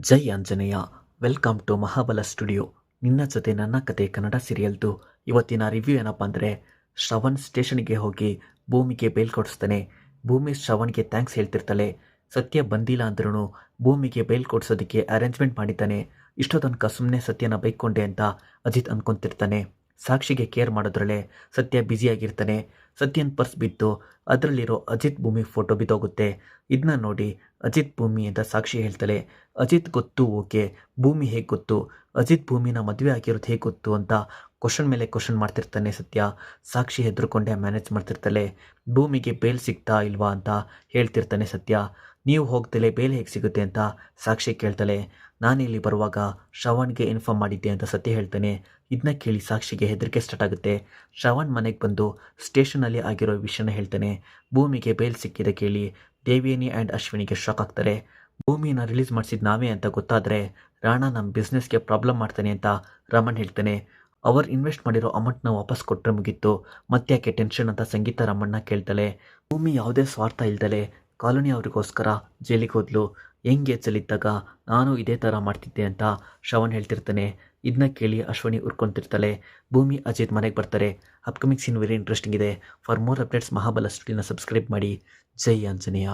Jai Anjaneya, welcome to Mahabala studio. ನಿನ್ನ ಜೊತೆ ನನ್ನ ಕತೆ ಕನ್ನಡ ಸೀರಿಯಲ್ದು. ಇವತ್ತಿನ ರಿವ್ಯೂ ಏನಪ್ಪ ಅಂದರೆ, ಶ್ರವಣ್ ಸ್ಟೇಷನ್ಗೆ ಹೋಗಿ ಭೂಮಿಗೆ ಬೇಲ್ ಕೊಡಿಸ್ತಾನೆ. ಭೂಮಿ ಶ್ರವಣ್ಗೆ ಥ್ಯಾಂಕ್ಸ್ ಹೇಳ್ತಿರ್ತಾಳೆ. ಸತ್ಯ ಬಂದಿಲ್ಲ ಅಂದ್ರೂ ಭೂಮಿಗೆ ಬೇಲ್ ಕೊಡ್ಸೋದಕ್ಕೆ ಅರೇಂಜ್ಮೆಂಟ್ ಮಾಡಿದ್ದಾನೆ. ಇಷ್ಟೋ ತನಕ ಸುಮ್ಮನೆ ಸತ್ಯನ ಬೈಕೊಂಡೆ ಅಂತ ಅಜಿತ್ ಅನ್ಕೊಂತಿರ್ತಾನೆ. ಸಾಕ್ಷಿಗೆ ಕೇರ್ ಮಾಡೋದ್ರಲ್ಲೇ ಸತ್ಯ ಬ್ಯುಸಿಯಾಗಿರ್ತಾನೆ. ಸತ್ಯನ್ ಪರ್ಸ್ ಬಿದ್ದು ಅದರಲ್ಲಿರೋ ಅಜಿತ್ ಭೂಮಿ ಫೋಟೋ ಬಿದ್ದೋಗುತ್ತೆ. ಇದನ್ನ ನೋಡಿ ಅಜಿತ್ ಭೂಮಿ ಅಂತ ಸಾಕ್ಷಿ ಹೇಳ್ತಾಳೆ. ಅಜಿತ್ ಗೊತ್ತು, ಓಕೆ. ಭೂಮಿ ಹೇಗೆ ಗೊತ್ತು? ಅಜಿತ್ ಭೂಮಿನ ಮದುವೆ ಆಗಿರೋದು ಹೇಗೆ ಗೊತ್ತು? ಅಂತ ಕ್ವಶನ್ ಮೇಲೆ ಕ್ವಶನ್ ಮಾಡ್ತಿರ್ತಾನೆ ಸತ್ಯ. ಸಾಕ್ಷಿ ಹೆದರ್ಕೊಂಡೆ ಮ್ಯಾನೇಜ್ ಮಾಡ್ತಿರ್ತಾಳೆ. ಭೂಮಿಗೆ ಬೇಲ್ ಸಿಗ್ತಾ ಇಲ್ವಾ? ಅಂತ ಹೇಳ್ತಿರ್ತಾನೆ ಸತ್ಯ. ನೀವು ಹೋಗ್ದಲೇ ಬೇಲ್ ಹೇಗೆ ಸಿಗುತ್ತೆ ಅಂತ ಸಾಕ್ಷಿ ಕೇಳ್ತಾಳೆ ನಾನಿಲ್ಲಿ ಬರುವಾಗ ಶ್ರವಣ್ಗೆ ಇನ್ಫಾರ್ಮ್ ಮಾಡಿದ್ದೆ ಅಂತ ಸತ್ಯ ಹೇಳ್ತಾನೆ. ಇದನ್ನ ಕೇಳಿ ಸಾಕ್ಷಿಗೆ ಹೆದರಿಕೆ ಸ್ಟಾರ್ಟ್ ಆಗುತ್ತೆ. ಶ್ರವಣ್ ಮನೆಗೆ ಬಂದು ಸ್ಟೇಷನಲ್ಲಿ ಆಗಿರೋ ವಿಷಯನ ಹೇಳ್ತಾನೆ. ಭೂಮಿಗೆ ಬೇಲ್ ಸಿಕ್ಕಿದೆ ಕೇಳಿ ದೇವಿಯನಿ ಆ್ಯಂಡ್ ಅಶ್ವಿನಿಗೆ ಶಾಕ್ ಆಗ್ತಾರೆ. ಭೂಮಿನ ರಿಲೀಸ್ ಮಾಡಿಸಿದ ನಾವೇ ಅಂತ ಗೊತ್ತಾದರೆ ರಾಣಾ ನಮ್ಮ ಬಿಸ್ನೆಸ್ಗೆ ಪ್ರಾಬ್ಲಮ್ ಮಾಡ್ತಾನೆ ಅಂತ ರಮಣ್ ಹೇಳ್ತಾನೆ. ಅವರು ಇನ್ವೆಸ್ಟ್ ಮಾಡಿರೋ ಅಮೌಂಟ್ನ ವಾಪಸ್ ಕೊಟ್ಟರೆ ಮುಗಿತ್ತು ಮತ್ತೆ ಯಾಕೆ ಟೆನ್ಷನ್ ಅಂತ ಸಂಗೀತ ರಮಣ್ಣ ಕೇಳ್ತಾಳೆ ಭೂಮಿ ಯಾವುದೇ ಸ್ವಾರ್ಥ ಇಲ್ದಲೆ ಕಾಲೋನಿ ಅವರಿಗೋಸ್ಕರ ಜೈಲಿಗೆ ಹೋದ್ಲು. ಹೆಂಗೆ ಎಚ್ಚಲಿದ್ದಾಗ ನಾನು ಇದೇ ಥರ ಮಾಡ್ತಿದ್ದೆ ಅಂತ ಶ್ರವಣ್ ಹೇಳ್ತಿರ್ತಾನೆ. ಇದನ್ನ ಕೇಳಿ ಅಶ್ವನಿ ಉರ್ಕೊಂತಿರ್ತಾಳೆ. ಭೂಮಿ ಅಜಿತ್ ಮನೆಗೆ ಬರ್ತಾರೆ. ಅಪ್ಕಮಿಂಗ್ ಸೀನ್ ವೆರಿ ಇಂಟ್ರೆಸ್ಟಿಂಗ್ ಇದೆ. ಫಾರ್ ಮೋರ್ ಅಪ್ಡೇಟ್ಸ್ ಮಹಾಬಲ ಸ್ಟುಡಿಯೋನ ಸಬ್ಸ್ಕ್ರೈಬ್ ಮಾಡಿ. ಜೈ ಆಂಜನೇಯ.